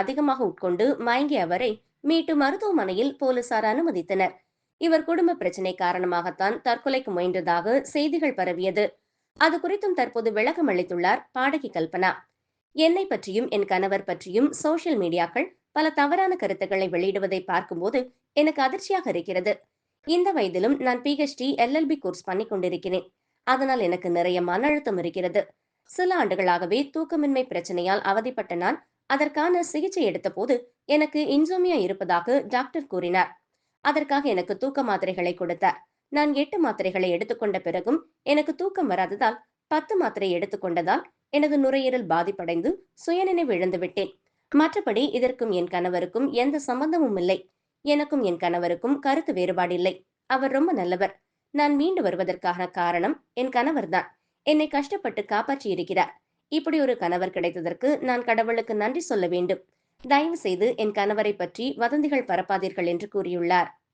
அதிகமாக உட்கொண்டு மயங்கிய அவரை மீட்டு மருத்துவமனையில் போலீசார் அனுமதித்தனர். இவர் குடும்ப பிரச்சினை காரணமாகத்தான் தற்கொலைக்கு முயன்றதாக செய்திகள் பரவியது. அது குறித்தும் தற்போது விளக்கம் அளித்துள்ளார் பாடகி கல்பனா. என்னை பற்றியும் என் கணவர் பற்றியும் சோசியல் மீடியாக்கள் பல தவறான கருத்துக்களை வெளியிடுவதை பார்க்கும்போது எனக்கு அதிர்ச்சியாக இருக்கிறது. இந்த வயதிலும் நான் பிஹெச்டி எல்எல்பி கோர்ஸ் பண்ணி கொண்டிருக்கிறேன். அதனால் எனக்கு நிறைய மன அழுத்தம் இருக்கிறது. சில ஆண்டுகளாகவே தூக்கமின்மை பிரச்சனையால் அவதிப்பட்ட நான் அதற்கான சிகிச்சை எடுத்தபோது எனக்கு இன்சோமியா இருப்பதாக டாக்டர் கூறினார். அதற்காக எனக்கு தூக்க மாத்திரைகளை கொடுத்தார் நான் எட்டு மாத்திரைகளை எடுத்துக்கொண்ட பிறகும் எனக்கு தூக்கம் வராததால் பத்து மாத்திரை எடுத்துக்கொண்டதால் எனது நுரையீரல் பாதிப்படைந்து சுயநினைவு இழந்து விட்டேன் மற்றபடி இதற்கும் என் கணவருக்கும் எந்த சம்பந்தமும் இல்லை. எனக்கும் என் கணவருக்கும் கருத்து வேறுபாடு இல்லை அவர் ரொம்ப நல்லவர். நான் மீண்டு வருவதற்கான காரணம் என் கணவர்தான். என்னை கஷ்டப்பட்டு காப்பாற்றி இருக்கிறார் இப்படி ஒரு கணவர் கிடைத்ததற்கு நான் கடவுளுக்கு நன்றி சொல்ல வேண்டும். தயவு செய்து என் கணவரை பற்றி வதந்திகள் பரப்பாதீர்கள் என்று கூறியுள்ளார்.